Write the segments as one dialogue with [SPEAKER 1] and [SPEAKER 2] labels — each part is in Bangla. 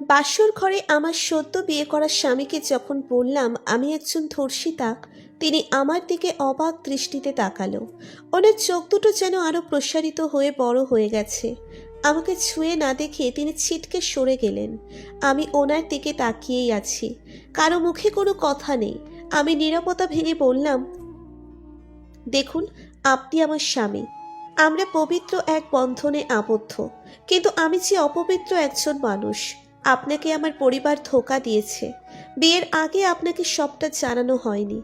[SPEAKER 1] বাসর ঘরে আমার সদ্য বিয়ে করা স্বামীকে যখন বললাম, আমি একজন ধর্ষিতা, তিনি আমার দিকে অবাক দৃষ্টিতে তাকালো। ওনার চোখ দুটো যেন আরও প্রসারিত হয়ে বড় হয়ে গেছে। আমাকে ছুঁয়ে না দেখে তিনি ছিটকে সরে গেলেন। আমি ওনার দিকে তাকিয়েই আছি। কারও মুখে কোনো কথা নেই। আমি নিরাপত্তা ভেঙে বললাম, দেখুন, আপনি আমার স্বামী। আমরা পবিত্র এক বন্ধনে আবদ্ধ। কিন্তু আমি যে অপবিত্র একজন মানুষ আপনাকে আমার পরিবার ধোকা দিয়েছে। বিয়ের আগে আপনাকে সবটা জানানো হয়নি।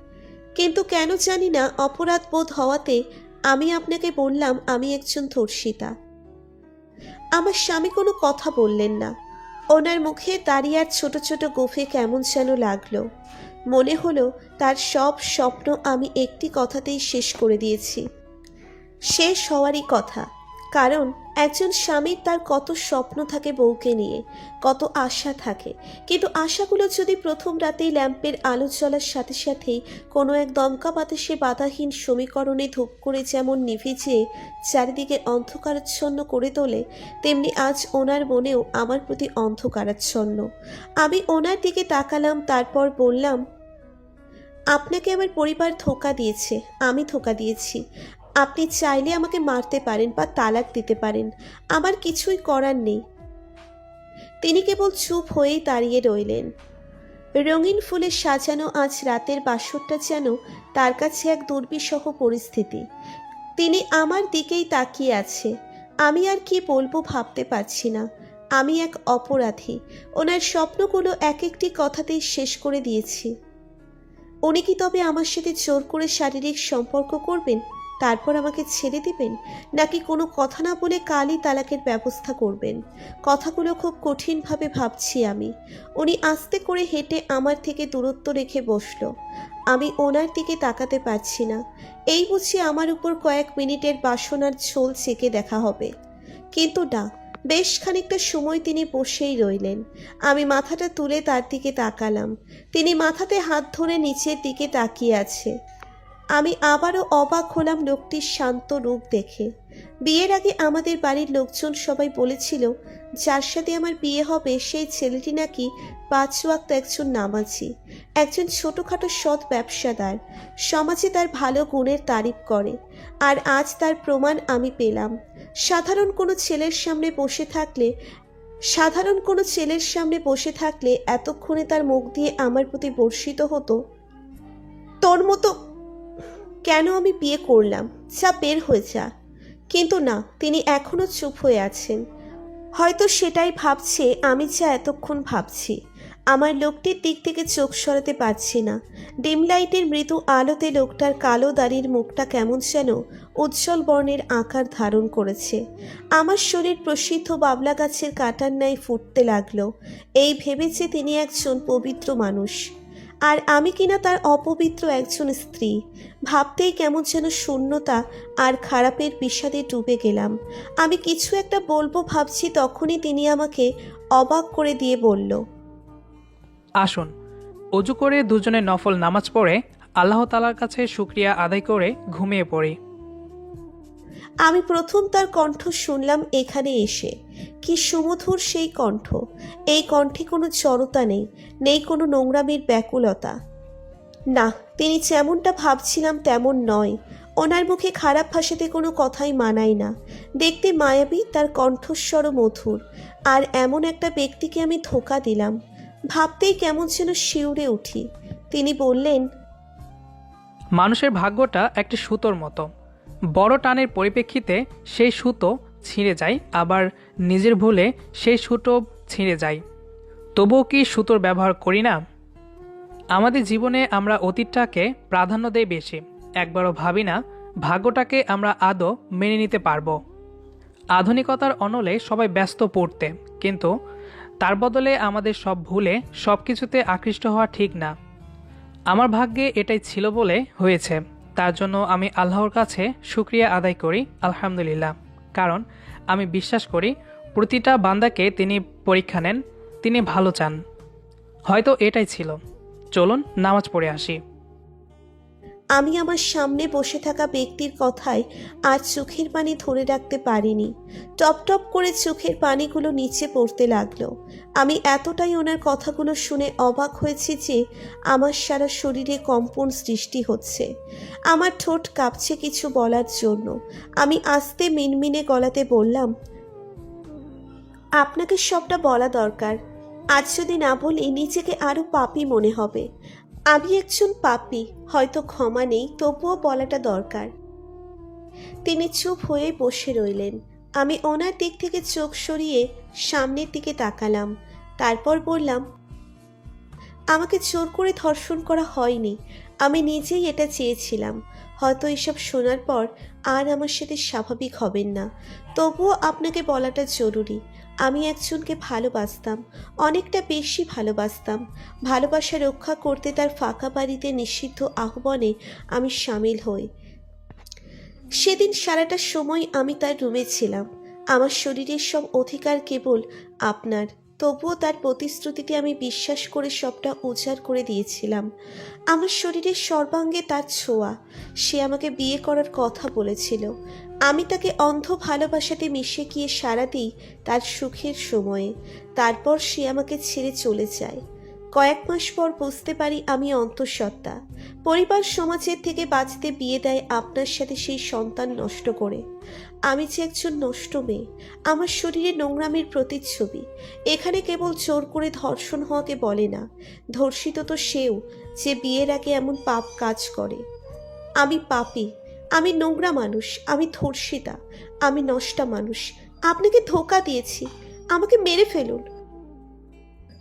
[SPEAKER 1] কিন্তু কেন জানি না অপরাধ বোধ হওয়াতে আমি আপনাকে বললাম আমি একজন ধর্ষিতা। আমার স্বামী কোনো কথা বললেন না। ওনার মুখে দাঁড়িয়ে আর ছোট ছোট গোফে কেমন যেন লাগল। মনে হলো তার সব স্বপ্ন আমি একটি কথাতেই শেষ করে দিয়েছি। শেষ হওয়ারই কথা। কারণ একজন স্বামীর তার কত স্বপ্ন থাকে বউকে নিয়ে, কত আশা থাকে। কিন্তু আশাগুলো যদি প্রথম রাতেই ল্যাম্পের আলো জ্বলার সাথে সাথেই কোনো এক দমকা বাতাসে বাধাহীন সমীকরণে ধূপ করে যেমন নিভে যেয়ে চারিদিকে অন্ধকারাচ্ছন্ন করে তোলে, তেমনি আজ ওনার মনেও আমার প্রতি অন্ধকারাচ্ছন্ন। আমি ওনার দিকে তাকালাম, তারপর বললাম, আপনাকে আমার পরিবার ধোকা দিয়েছে, আমি ধোকা দিয়েছি। আপনি চাইলে আমাকে মারতে পারেন বা তালাক দিতে পারেন। আমার কিছুই করার নেই। তিনি কেবল চুপ হয়েই দাঁড়িয়ে রইলেন। রঙিন ফুলে সাজানো আজ রাতের বাসরটা যেন তার কাছে এক দুর্বিষহ পরিস্থিতি। তিনি আমার দিকেই তাকিয়ে আছে। আমি আর কি বলব ভাবতে পারছি না। আমি এক অপরাধী। ওনার স্বপ্নগুলো এক একটি কথাতেই শেষ করে দিয়েছি। উনি কি তবে আমার সাথে জোর করে শারীরিক সম্পর্ক করবেন? তারপর আমাকে ছেড়ে দিবেন? নাকি কোনো কথা না বলে কালই তালাকের ব্যবস্থা করবেন? কথাগুলো খুব কঠিনভাবে ভাবছি আমি। উনি আস্তে করে হেঁটে আমার থেকে দূরত্ব রেখে বসল। আমি ওনার দিকে তাকাতে পারছি না। এই বুঝি আমার উপর কয়েক মিনিটের বাসনার ঝোল চেকে দেখা হবে। কিন্তু না, বেশ খানিকটা সময় তিনি বসেই রইলেন। আমি মাথাটা তুলে তার দিকে তাকালাম। তিনি মাথাতে হাত ধরে নিচের দিকে তাকিয়ে আছে। আমি আবারও অবাক হলাম লোকটির শান্ত রূপ দেখে। বিয়ের আগে আমাদের বাড়ির লোকজন সবাই বলেছিল, যার সাথে আমার বিয়ে হবে, সেই ছেলেটি নাকি পাঁচ ওয়াক্ত একজন নামাজি, একজন ছোটোখাটো সৎ ব্যবসাদার। সমাজে তার ভালো গুণের তারিফ করে, আর আজ তার প্রমাণ আমি পেলাম। সাধারণ কোনো ছেলের সামনে বসে থাকলে, সাধারণ কোনো ছেলের সামনে বসে থাকলে এতক্ষণে তার মুখ দিয়ে আমার প্রতি বর্ষিত হতো। তোর মতো কেন আমি বিয়ে করলাম, যা বের হয়ে যা। কিন্তু না, তিনি এখনও চুপ হয়ে আছেন। হয়তো সেটাই ভাবছে, আমি যা এতক্ষণ ভাবছি। আমার লোকটির দিক থেকে চোখ সরাতে পারছি না। ডিম লাইটের মৃদু আলোতে লোকটার কালো দাড়ির মুখটা কেমন যেন উজ্জ্বল বর্ণের আকার ধারণ করেছে। আমার শরীর প্রসিদ্ধ বাবলা গাছের কাটার ন্যায় ফুটতে লাগল। এই ভেবেছে তিনি একজন পবিত্র মানুষ। আর আমি কিনা তার অপবিত্র একজন স্ত্রী? ভাবতেই কেমন যেন শূন্যতা আর খারাপের বিষাদে ডুবে গেলাম। আমি কিছু একটা বলব ভাবছি তখনই তিনি আমাকে অবাক করে দিয়ে বলল
[SPEAKER 2] আসুন অজু করে দুজনে নফল নামাজ পড়ে আল্লাহ তালার কাছে শুক্রিয়া আদায় করে ঘুমিয়ে পড়ি।
[SPEAKER 1] আমি প্রথম তার কণ্ঠ শুনলাম এখানে এসে। কি সুমধুর সেই কণ্ঠ। এই কণ্ঠে কোনো জড়তা নেই নেই কোনো নোংরামির ব্যাকুলতা। না, তিনি যেমনটা ভাবছিলাম তেমন নয়। ওনার মুখে খারাপ ভাষাতে কোনো কথাই মানায় না। দেখতে মায়াবী, তার কণ্ঠস্বর মধুর। আর এমন একটা ব্যক্তিকে আমি ধোকা দিলাম। ভাবতেই কেমন যেন শিউরে উঠি। তিনি বললেন,
[SPEAKER 2] মানুষের ভাগ্যটা একটি সুতোর মতো। বড় টানের পরিপ্রেক্ষিতে সেই সুতো ছিঁড়ে যায়, আবার নিজের ভুলে সেই সুতো ছিঁড়ে যায়। তবুও কি সুতোর ব্যবহার করি না? আমাদের জীবনে আমরা অতীতটাকে প্রাধান্য দেই বেশি। একবারও ভাবি না, ভাগ্যটাকে আমরা আদৌ মেনে নিতে পারব। আধুনিকতার অনলে সবাই ব্যস্ত পড়তে, কিন্তু তার বদলে আমাদের সব ভুলে সব কিছুতে আকৃষ্ট হওয়া ঠিক না। আমার ভাগ্যে এটাই ছিল বলে হয়েছে। তার জন্য আমি আল্লাহর কাছে শুক্রিয়া আদায় করি, আলহামদুলিল্লাহ। কারণ আমি বিশ্বাস করি প্রতিটা বান্দাকে তিনি পরীক্ষা নেন, তিনি ভালো চান। হয়তো এটাই ছিল। চলুন নামাজ পড়ে আসি।
[SPEAKER 1] আমি আমার সামনে বসে থাকা ব্যক্তির কথায় আর চোখের পানি ধরে রাখতে পারিনি। টপ টপ করে চোখের পানিগুলো নিচে পড়তে লাগল। আমি এতটাই ওনার কথাগুলো শুনে অবাক হয়েছি যে আমার সারা শরীরে কম্পন সৃষ্টি হচ্ছে। আমার ঠোঁট কাঁপছে কিছু বলার জন্য। আমি আস্তে মিনমিনে গলাতে বললাম, আপনাকে সবটা বলা দরকার। আজ যদি না বলি, নিজেকে আরও পাপি মনে হবে। আমি একজন পাপি, হয়তো ক্ষমা নেই, তবুও বলাটা দরকার। তিনি চুপ হয়ে বসে রইলেন। আমি ওনার দিক থেকে চোখ সরিয়ে সামনের দিকে তাকালাম। তারপর বললাম, আমাকে জোর করে ধর্ষণ করা হয়নি। আমি নিজেই এটা চেয়েছিলাম। হয়তো এসব শোনার পর আর আমার সাথে স্বাভাবিক হবেন না। তবুও আপনাকে বলাটা জরুরি। আমি একজনকে ভালোবাসতাম, অনেকটা বেশি ভালোবাসতাম। ভালোবাসা রক্ষা করতে তার ফাঁকা বাড়িতে নিষিদ্ধ আহ্বানে আমি সামিল হই। সেদিন সারাটা সময় আমি তার রুমে ছিলাম। আমার শরীরের সব অধিকার কেবল আপনার। তবুও তার প্রতিশ্রুতিতে আমি বিশ্বাস করে সবটা উজাড় করে দিয়েছিলাম। আমার শরীরের সর্বাঙ্গে তার ছোঁয়া। সে আমাকে বিয়ে করার কথা বলেছিল। আমি তাকে অন্ধ ভালোবাসাতে মিশে গিয়ে সারা দিই তার সুখের সময়ে। তারপর সে আমাকে ছেড়ে চলে যায়। কয়েক মাস পর বুঝতে পারি আমি অন্তঃসত্ত্বা। পরিবার সমাজের থেকে বাঁচতে বিয়ে দেয় আপনার সাথে সেই সন্তান নষ্ট করে। আমি যে একজন নষ্ট মেয়ে, আমার শরীরে নোংরামের প্রতিচ্ছবি, এখানে কেবল জোর করে ধর্ষণ হওয়াকে বলে না, ধর্ষিত তো সেও যে বিয়ের আগে এমন পাপ কাজ করে। আমি পাপী, আমি নোংরা মানুষ, আমি ধর্ষিতা, আমি নষ্টা মানুষ, আপনাকে ধোকা দিয়েছি, আমাকে মেরে ফেলুন।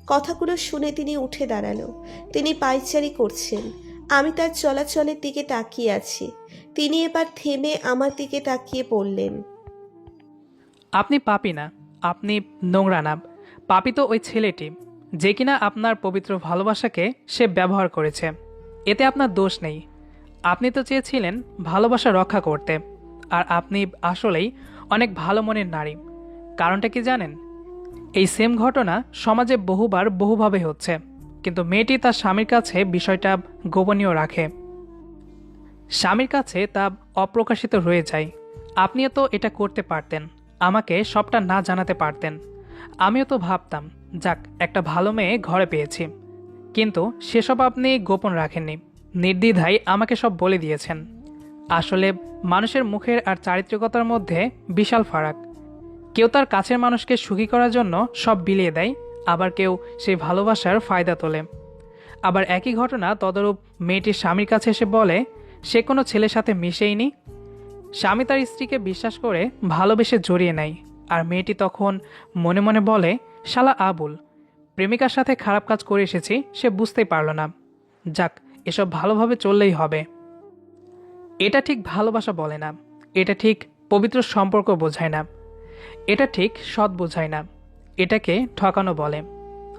[SPEAKER 1] কথাগুলো শুনে তিনি উঠে দাঁড়াল, তিনি পায়চারি করছেন আমি তার চলাচলের দিকে তাকিয়ে আছি। তিনি এবার থেমে আমার দিকে তাকিয়ে বললেন,
[SPEAKER 2] আপনি পাপি না, আপনি নোংরা না। পাপি তো ওই ছেলেটি, যে কিনা আপনার পবিত্র ভালোবাসাকে সে ব্যবহার করেছে। এতে আপনার দোষ নেই। আপনি তো চেয়েছিলেন ভালোবাসা রক্ষা করতে, আর আপনি আসলেই অনেক ভালো মনের নারী। কারণটা কি জানেন? এই সেম ঘটনা সমাজে বহুবার বহুভাবে হচ্ছে। কিন্তু মেয়েটি তার স্বামীর কাছে বিষয়টা গোপনীয় রাখে। স্বামীর কাছে তা অপ্রকাশিত রয়ে যায়। আপনিও তো এটা করতে পারতেন। আমাকে সবটা না জানাতে পারতেন। আমিও তো ভাবতাম, যাক, একটা ভালো মেয়ে ঘরে পেয়েছি। কিন্তু সেসব আপনি গোপন রাখেননি। নির্দ্বিধায় আমাকে সব বলে দিয়েছেন। আসলে মানুষের মুখের আর চারিত্রিকতার মধ্যে বিশাল ফারাক। কেউ তার কাছের মানুষকে সুখী করার জন্য সব বিলিয়ে দেয় আবার কেউ সেই ভালোবাসার ফায়দা তোলে। আবার একই ঘটনা তদরূপ মেয়েটির স্বামীর কাছে এসে বলে, সে কোনো ছেলের সাথে মিশেইনি? স্বামী তার স্ত্রীকে বিশ্বাস করে ভালোবেসে জড়িয়ে নেয় আর মেয়েটি তখন মনে মনে বলে, শালা আবুল, প্রেমিকার সাথে খারাপ কাজ করে এসেছি, সে বুঝতেই পারল না। যাক, এসব ভালোভাবে চললেই হবে। এটা ঠিক ভালোবাসা বলে না। এটা ঠিক পবিত্র সম্পর্ক বোঝায় না। এটা ঠিক সৎ বোঝায় না। এটাকে ঠকানো বলে।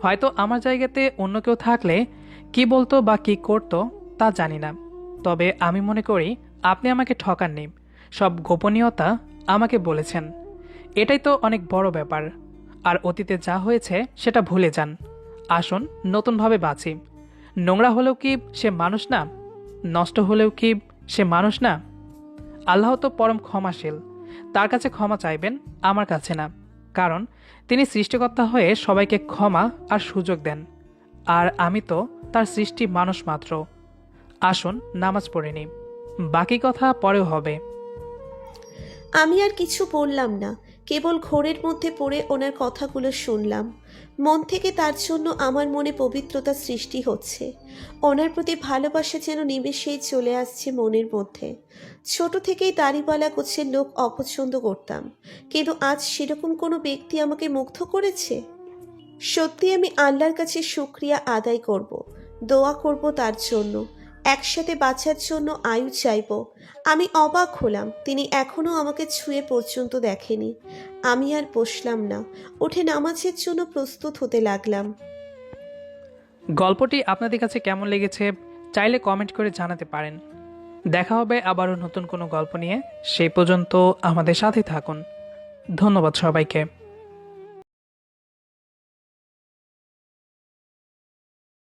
[SPEAKER 2] হয়তো আমার জায়গাতে অন্য কেউ থাকলে কি বলতো বা কি করতো তা জানি না। তবে আমি মনে করি আপনি আমাকে ঠকাননি। সব গোপনীয়তা আমাকে বলেছেন। এটাই তো অনেক বড় ব্যাপার। আর অতীতে যা হয়েছে সেটা ভুলে যান। আসুন, নতুনভাবে বাঁচি। নোংরা হলেও কি সে মানুষ না? নষ্ট হলেও কি সে মানুষ না? আল্লাহ তো পরম ক্ষমাশীল। তার কাছে ক্ষমা চাইবেন, আমার কাছে না। কারণ তিনি সৃষ্টিকর্তা হয়ে সবাইকে ক্ষমা আর সুযোগ দেন। আর আমি তো তার সৃষ্টি মানুষ মাত্র। আসুন, নামাজ পড়ে নিই। বাকি কথা পরেও হবে।
[SPEAKER 1] আমি আর কিছু বললাম না। কেবল ঘোরের মধ্যে পড়ে ওনার কথাগুলো শুনলাম। মন থেকে তার জন্য আমার মনে পবিত্রতা সৃষ্টি হচ্ছে। ওনার প্রতি ভালোবাসা যেন নিমেষেই চলে আসছে মনের মধ্যে। ছোট থেকেই দাড়িওয়ালা গোছের লোক অপছন্দ করতাম। কিন্তু আজ সেরকম কোনো ব্যক্তি আমাকে মুগ্ধ করেছে? সত্যি আমি আল্লাহর কাছে শুক্রিয়া আদায় করব, দোয়া করব তার জন্য। একসাথে বাঁচার জন্য আয়ু চাইব। আমি অবাক হলাম, তিনি এখনও আমাকে ছুঁয়ে পর্যন্ত দেখেনি। আমি আর বসলাম না, উঠে নামাজের জন্য প্রস্তুত হতে লাগলাম।
[SPEAKER 2] গল্পটি আপনাদের কাছে কেমন লেগেছে, চাইলে কমেন্ট করে জানাতে পারেন। দেখা হবে আবারও নতুন কোনো গল্প নিয়ে, সেই পর্যন্ত আমাদের সাথে থাকুন। ধন্যবাদ সবাইকে।